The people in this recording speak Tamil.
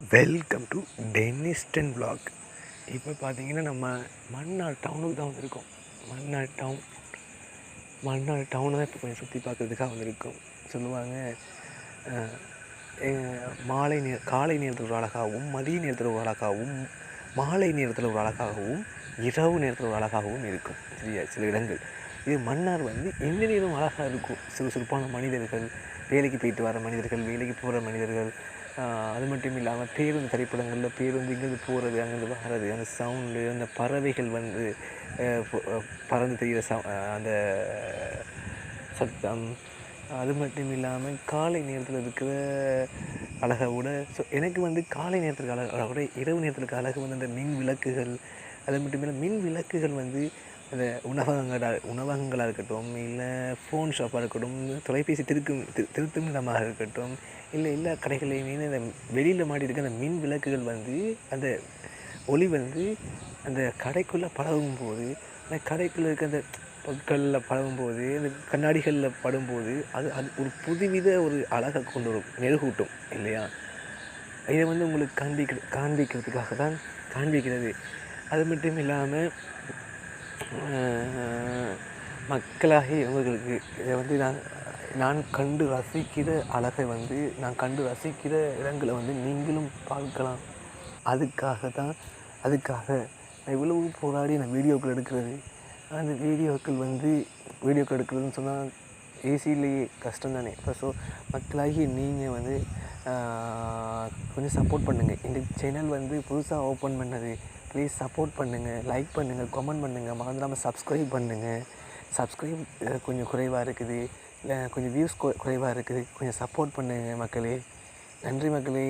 வெல்கம் டு டென்னிஸ்டன் பிளாக் இப்போ பார்த்தீங்கன்னா நம்ம மன்னார் டவுனுக்கு தான் வந்திருக்கோம். மன்னார் டவுன் மன்னார் டவுனை தான் இப்போ கொஞ்சம் சுற்றி பார்க்குறதுக்காக வந்திருக்கோம். சொல்லுவாங்க மாலை நேர காலை நேரத்தில் ஒரு அழகாகவும் மதிய நேரத்தில் ஒரு அழகாகவும் மாலை நேரத்தில் ஒரு அழகாகவும் இரவு நேரத்தில் ஒரு அழகாகவும் இருக்கும். சரியா? சில இடங்கள். இது மன்னார் வந்து எந்த நேரம் அழகாக இருக்கும்? சுறுசுறுப்பான மனிதர்கள் வேலைக்கு போயிட்டு வர மனிதர்கள் வேலைக்கு போகிற மனிதர்கள் அது மட்டும் இல்லாமல் பேருந்து திரைப்படங்களில் பேருந்து இங்கேருந்து போகிறது அங்கேருந்து வர்றது அந்த சவுண்டு அந்த பறவைகள் வந்து பறந்து தெரிகிற ச அந்த சத்தம் அது மட்டும் இல்லாமல் காலை நேரத்தில் இருக்கிற அழகை விட ஸோ எனக்கு வந்து காலை நேரத்துக்கு அழகு விட இரவு நேரத்துக்கு அழகு வந்து அந்த மின் விளக்குகள் அது மட்டும் இல்லை மின் விளக்குகள் வந்து அந்த உணவகங்களாக உணவகங்களாக இருக்கட்டும் இல்லை ஃபோன் ஷாப்பாக இருக்கட்டும் தொலைபேசி திருக்கும் திரு திருத்தும் இடமாக இருக்கட்டும் இல்லை எல்லா கடைகளையுமே அந்த வெளியில் மாட்டி இருக்க அந்த மின் விளக்குகள் வந்து அந்த ஒளி வந்து அந்த கடைக்குள்ளே பழகும் போது அந்த கடைக்குள்ளே இருக்க அந்த பொருட்களில் பழகும்போது அந்த கண்ணாடிகளில் படும்போது அது அது ஒரு புதுவித ஒரு அழகை கொண்டு வரும் மெருகூட்டும் இல்லையா? இதை வந்து உங்களுக்கு காண்பிக்கிற காண்பிக்கிறதுக்காக தான் காண்பிக்கிறது. அது மட்டும் இல்லாமல் மக்களாகிய இவர்களுக்கு இதை வந்து நான் நான் கண்டு ரசிக்கிற அழகை வந்து நான் கண்டு ரசிக்கிற இடங்களை வந்து நீங்களும் பார்க்கலாம். அதுக்காக தான் அதுக்காக நான் இவ்வளவு போராடி நான் வீடியோக்கள் எடுக்கிறது. அந்த வீடியோக்கள் வந்து வீடியோக்கள் எடுக்கிறதுன்னு சொன்னால் ஈஸிலேயே கஷ்டம் தானே இப்போ ஸோ மக்களாகி நீங்கள் வந்து கொஞ்சம் சப்போர்ட் பண்ணுங்கள் இந்த சேனல் வந்து புதுசாக ஓப்பன் பண்ணது ப்ளீஸ் சப்போர்ட் பண்ணுங்கள் லைக் பண்ணுங்கள் கமெண்ட் பண்ணுங்கள் மறந்துடாமல் சப்ஸ்கிரைப் பண்ணுங்கள் சப்ஸ்கிரைப் கொஞ்சம் குறைவாக இருக்குது. இல்லை கொஞ்சம் வியூஸ் குறைவாக இருக்குது. கொஞ்சம் சப்போர்ட் பண்ணுங்கள் மக்களே. நன்றி மக்களே.